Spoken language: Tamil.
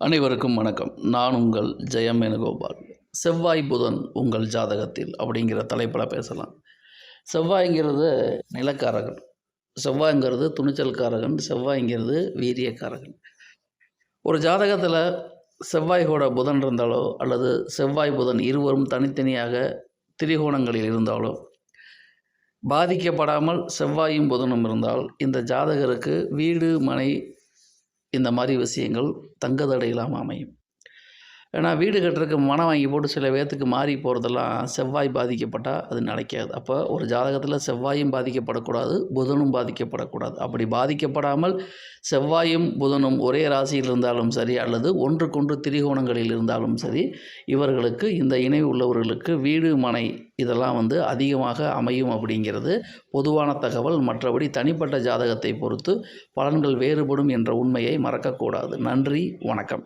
அனைவருக்கும் வணக்கம். நான் உங்கள் ஜெயம் வேணுகோபால் செவ்வாய் புதன் உங்கள் ஜாதகத்தில் அப்படிங்கிற தலைப்பில் பேசலாம். செவ்வாய்ங்கிறது நிலக்காரகன். செவ்வாய்ங்கிறது துணிச்சல்காரகன் செவ்வாய்ங்கிறது வீரியக்காரகன். ஒரு ஜாதகத்தில் செவ்வாய் கூட புதன் இருந்தாலோ அல்லது செவ்வாய் புதன் இருவரும் தனித்தனியாக திரிகோணங்களில் இருந்தாலோ பாதிக்கப்படாமல் செவ்வாயும் புதனும் இருந்தால் இந்த ஜாதகருக்கு வீடு மனை இந்த மாதிரி விஷயங்கள் தங்க தடையிலாம் அமையும். ஏன்னா வீடு கட்டுறதுக்கு மனம் வாங்கி போட்டு சில பேர்த்துக்கு மாறி போகிறதெல்லாம் செவ்வாய் பாதிக்கப்பட்டால் அது நடக்காது அப்போ ஒரு ஜாதகத்தில் செவ்வாயும் பாதிக்கப்படக்கூடாது புதனும் பாதிக்கப்படக்கூடாது. அப்படி பாதிக்கப்படாமல் செவ்வாயும் புதனும் ஒரே ராசியில் இருந்தாலும் சரி அல்லது ஒன்றுக்கொன்று திரிகோணங்களில் இருந்தாலும் சரி இவர்களுக்கு இந்த இணை உள்ளவர்களுக்கு வீடு மனை இதெல்லாம் வந்து அதிகமாக அமையும் அப்படிங்கிறது பொதுவான தகவல். மற்றபடி தனிப்பட்ட ஜாதகத்தை பொறுத்து பலன்கள் வேறுபடும் என்ற உண்மையை மறக்கக்கூடாது. நன்றி வணக்கம்.